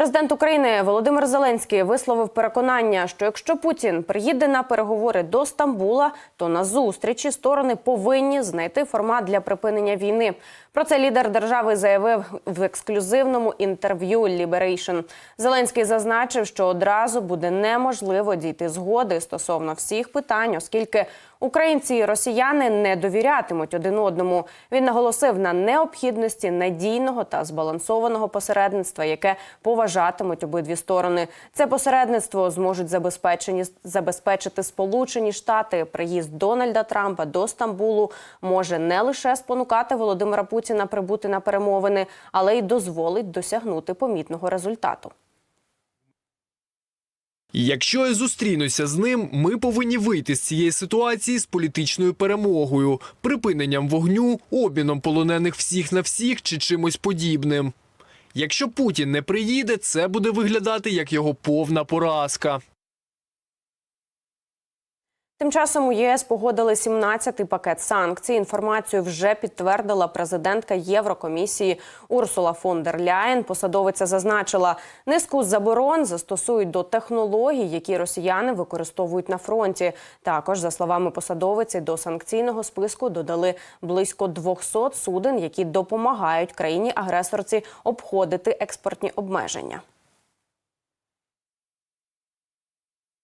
Президент України Володимир Зеленський висловив переконання, що якщо Путін приїде на переговори до Стамбула, то на зустрічі сторони повинні знайти формат для припинення війни. Про це лідер держави заявив в ексклюзивному інтерв'ю Liberation. Зеленський зазначив, що одразу буде неможливо дійти згоди стосовно всіх питань, оскільки українці і росіяни не довірятимуть один одному. Він наголосив на необхідності надійного та збалансованого посередництва, яке поважатимуть обидві сторони. Це посередництво зможуть забезпечені забезпечити Сполучені Штати. Приїзд Дональда Трампа до Стамбулу може не лише спонукати Володимира Путіна прибути на перемовини, але й дозволить досягнути помітного результату. Якщо я зустрінуся з ним, ми повинні вийти з цієї ситуації з політичною перемогою, припиненням вогню, обміном полонених всіх на всіх чи чимось подібним. Якщо Путін не приїде, це буде виглядати як його повна поразка. Тим часом у ЄС погодили 17-й пакет санкцій. Інформацію вже підтвердила президентка Єврокомісії Урсула фон дер Ляєн. Посадовиця зазначила, низку заборон застосують до технологій, які росіяни використовують на фронті. Також, за словами посадовиці, до санкційного списку додали близько 200 суден, які допомагають країні-агресорці обходити експортні обмеження.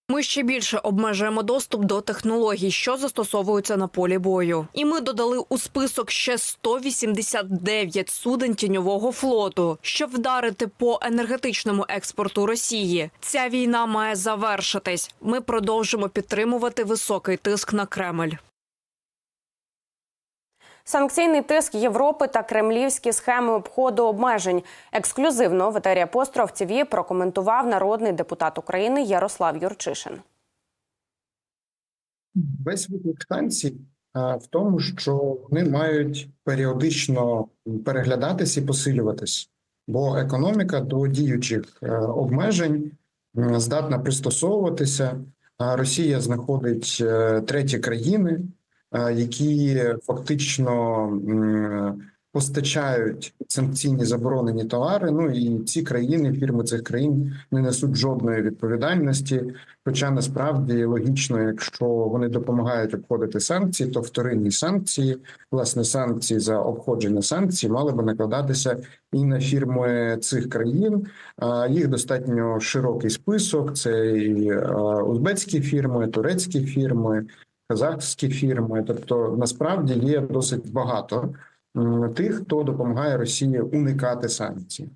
Ми ще більше обмежуємо доступ до технологій, що застосовуються на полі бою. І ми додали у список ще 189 суден тіньового флоту, щоб вдарити по енергетичному експорту Росії. Ця війна має завершитись. Ми продовжимо підтримувати високий тиск на Кремль. Санкційний тиск Європи та кремлівські схеми обходу обмежень. Ексклюзивно в етері Апостроф ТІВІ прокоментував народний депутат України Ярослав Юрчишин. Весь виклик санкцій в тому, що вони мають періодично переглядатись і посилюватись, бо економіка до діючих е, обмежень здатна пристосовуватися. Росія знаходить е, треті країни, які фактично постачають санкційні заборонені товари. Ну і ці країни, фірми цих країн не несуть жодної відповідальності. Хоча насправді логічно, якщо вони допомагають обходити санкції, то вторинні санкції, власне, санкції за обходження санкцій, мали би накладатися і на фірми цих країн. А, Їх достатньо широкий список: це і узбецькі фірми, турецькі фірми, казахські фірми. Тобто, насправді є досить багато тих, хто допомагає Росії уникати санкцій.